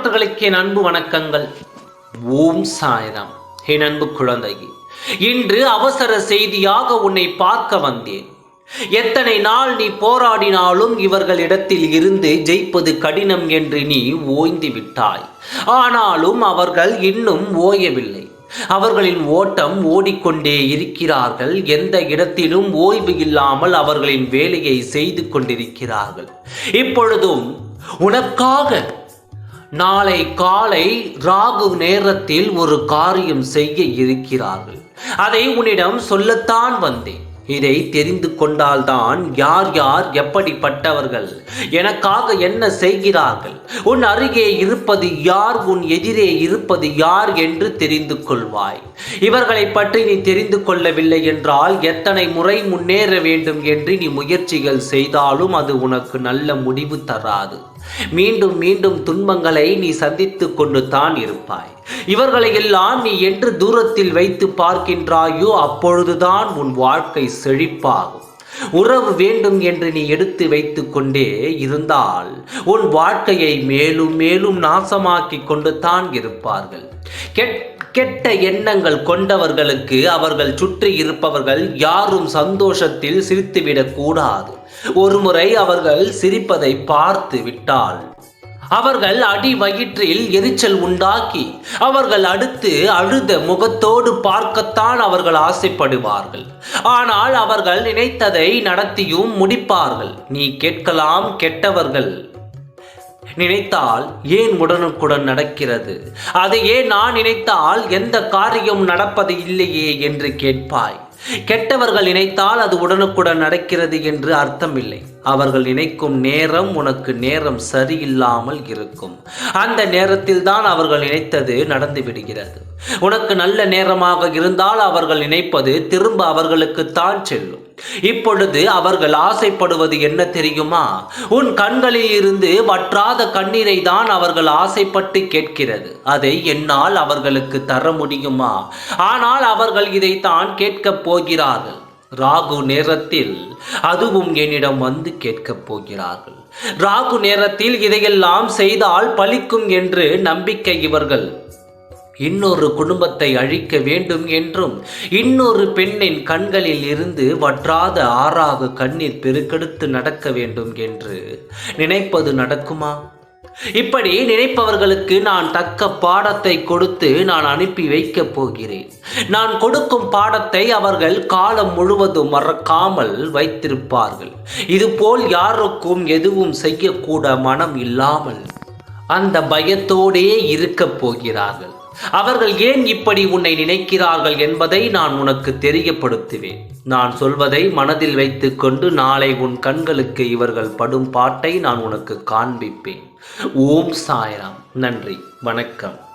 நண்பர்களுக்கு என் அன்பு வணக்கங்கள். ஓம் சாய்ராம். என் அன்பு குழந்தை இன்று அவசர செய்தியாக உன்னை பார்க்க வந்தேன். எத்தனை நாள் நீ போராடினாலும் இவர்களிடத்தில் இருந்து ஜெயிப்பது கடினம் என்று நீ ஓய்ந்து விட்டாய். ஆனாலும் அவர்கள் இன்னும் ஓயவில்லை. அவர்களின் ஓட்டம் ஓடிக்கொண்டே இருக்கிறார்கள். எந்த இடத்திலும் ஓய்வு இல்லாமல் அவர்களின் வேலையை செய்து கொண்டிருக்கிறார்கள். இப்பொழுதும் உனக்காக நாளை காலை ராகு நேரத்தில் ஒரு காரியம் செய்ய இருக்கிறார்கள். அதை உன்னிடம் சொல்லத்தான் வந்தேன். இதை தெரிந்து கொண்டால்தான் யார் யார் எப்படிப்பட்டவர்கள்? எனக்காக என்ன செய்கிறார்கள்? உன் அருகே இருப்பது யார்? உன் எதிரே இருப்பது யார் என்று தெரிந்து கொள்வாய். இவர்களை பற்றி நீ தெரிந்து கொள்ளவில்லை என்றால் எத்தனை முறை முன்னேற வேண்டும் என்று நீ முயற்சிகள் செய்தாலும் அது உனக்கு நல்ல முடிவு தராது. மீண்டும் மீண்டும் துன்பங்களை நீ சந்தித்து கொண்டு தான் இருப்பாய். இவர்களை எல்லாம் நீ என்று தூரத்தில் வைத்து பார்க்கின்றாயோ அப்பொழுதுதான் உன் வாழ்க்கை செழிப்பாகும். உறவு வேண்டும் என்று நீ எடுத்து வைத்து கொண்டே இருந்தால் உன் வாழ்க்கையை மேலும் மேலும் நாசமாக்கி கொண்டு தான் இருப்பார்கள். கெட்ட கெட்ட எண்ணங்கள் கொண்டவர்களுக்கு அவர்கள் சுற்றி இருப்பவர்கள் யாரும் சந்தோஷத்தில் சிரித்துவிடக் கூடாது. ஒருமுறை அவர்கள் சிரிப்பதை பார்த்து விட்டால் அவர்கள் அடி வயிற்றில் எரிச்சல் உண்டாக்கி அவர்கள் அடுத்து அழுத முகத்தோடு பார்க்கத்தான் அவர்கள் ஆசைப்படுவார்கள். ஆனால் அவர்கள் நினைத்ததை நடத்தியும் முடிப்பார்கள். நீ கேட்கலாம் கெட்டவர்கள் நினைத்தால் ஏன் உடனுக்குடன் நடக்கிறது? அதையே நான் நினைத்தால் எந்த காரியம் நடப்பது இல்லையே என்று கேட்பாய். கெட்டவர்கள் நினைத்தால் அது உடனுக்குடன் நடக்கிறது என்று அர்த்தமில்லை. அவர்கள் நினைக்கும் நேரம் உனக்கு நேரம் சரியில்லாமல் இருக்கும். அந்த நேரத்தில் தான் அவர்கள் நினைத்தது நடந்து விடுகிறது. உனக்கு நல்ல நேரமாக இருந்தால் அவர்கள் நினைப்பது திரும்ப அவர்களுக்கு தான் செல்லும். இப்பொழுது அவர்கள் ஆசைப்படுவது என்ன தெரியுமா? உன் கண்களில் இருந்து வற்றாத கண்ணீரை தான் அவர்கள் ஆசைப்பட்டு கேட்கிறது. அதை என்னால் அவர்களுக்கு தர முடியுமா? ஆனால் அவர்கள் இதைத்தான் கேட்கப் போகிறார்கள். ராகு நேரத்தில் அதுவும் என்னிடம் வந்து கேட்கப் போகிறார்கள். ராகு நேரத்தில் இதையெல்லாம் செய்தால் பலிக்கும் என்று நம்பிக்கை இவர்கள். இன்னொரு குடும்பத்தை அழிக்க வேண்டும் என்றும் இன்னொரு பெண்ணின் கண்களில் இருந்து வற்றாத ஆறாக கண்ணீர் பெருக்கெடுத்து நடக்க வேண்டும் என்று நினைப்பது நடக்குமா? இப்படி நினைப்பவர்களுக்கு நான் தக்க பாடத்தை கொடுத்து நான் அனுப்பி வைக்கப் போகிறேன். நான் கொடுக்கும் பாடத்தை அவர்கள் காலம் முழுவதும் மறக்காமல் வைத்திருப்பார்கள். இதுபோல் யாருக்கும் எதுவும் செய்யக்கூட மனம் இல்லாமல் அந்த பயத்தோடே இருக்கப் போகிறார்கள். அவர்கள் ஏன் இப்படி உன்னை நினைக்கிறார்கள் என்பதை நான் உனக்கு தெரியப்படுத்துவேன். நான் சொல்வதை மனதில் வைத்துக்கொண்டு நாளை உன் கண்களுக்கு இவர்கள் படும் பாட்டை நான் உனக்கு காண்பிப்பேன். ஓம் சாய்ராம். நன்றி. வணக்கம்.